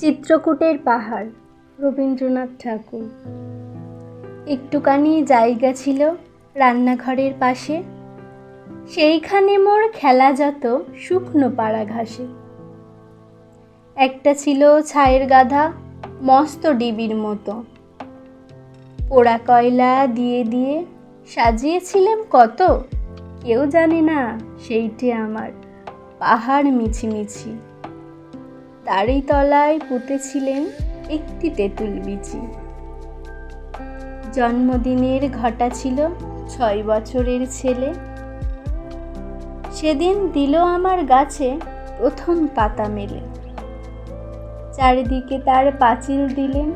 চিত্রকূটের পাহাড়। রবীন্দ্রনাথ ঠাকুর। একটুখানি জায়গা ছিল রান্নাঘরের পাশে। সেইখানে মোর খেলা যত শুকনো পাড়া ঘাসে। একটা ছিল ছায়ের গাধা, মস্ত ডিবির মতো। পোড়া কয়লা দিয়ে দিয়ে সাজিয়েছিলাম কত? কেউ জানে না, সেইটে আমার। পাহাড় মিছিমিছি। তারই তলায় পুঁতেছিলেন একটি তেঁতুল বিচি। জন্মদিনের ঘটা ছিল ছয় বছরের ছেলে। সেদিন দিল আমার গাছে প্রথম পাতা মেলে। চারিদিকে তার পাঁচিল দিলেন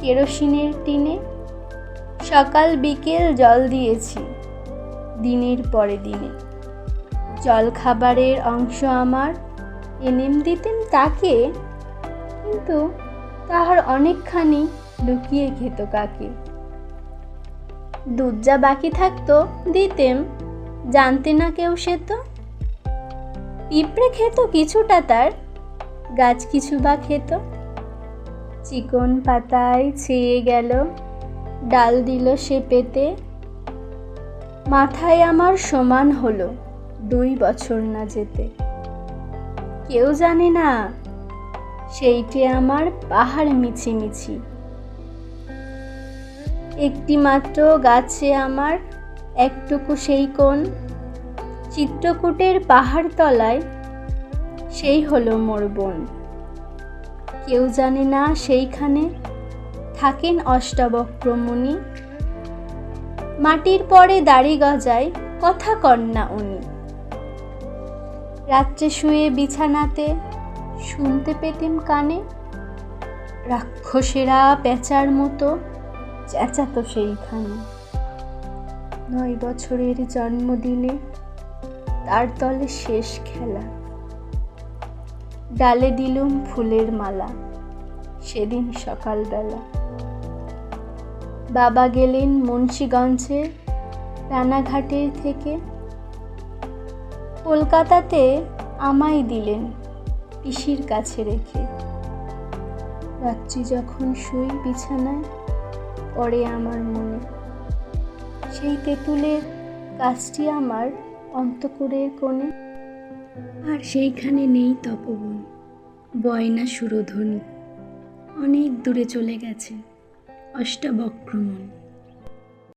কেরোসিনের টিনে। সকাল বিকেল জল দিয়েছি দিনের পরে দিনে। জল খাবারের অংশ আমার এনেম দিতেন তাকে, কিন্তু তাহার অনেকখানি লুকিয়ে খেত কাকে। দুধ যা বাকি থাকতো দিতেম, জানতে না কেউ সে তো। পিঁপড়ে খেত কিছুটা তার, গাছ কিছু বা খেত। চিকন পাতায় ছেয়ে গেল, ডাল দিল সে পেতে। মাথায় আমার সমান হলো, দুই বছর না যেতে। কেউ জানে না, সেইটে আমার পাহাড় মিছিমিছি। একটি মাত্র গাছে আমার একটুকু সেই কোণ, চিত্রকূটের পাহাড় তলায় সেই হলো মোর বোন। কেউ জানে না সেইখানে থাকেন অষ্টাবক্রমণি মাটির পরে দাড়ি গজায় কথা কন্যা উনি। রাত্রে শুয়ে বিছানাতে শুনতে পেতেম কানে রাক্ষসেরা পেঁচার মতো চেঁচাতো সেইখানে। নয় বছরের জন্মদিনে তার তলে শেষ খেলা। ডালে দিলুম ফুলের মালা সেদিন সকালবেলা। বাবা গেলেন মুন্সীগঞ্জে রানাঘাটের থেকে কলকাতাতে আমায় দিলেন পিসির কাছে রেখে। রাত্রি যখন শুই বিছানায়, পড়ে আমার মনে। সেই তেঁতুলের গাছটি আমার অন্তপুরের কোণে। আর সেইখানে নেই তপবন, বয়না সুরধ্বনি। অনেক দূরে চলে গেছে অষ্টাবক্রমণ।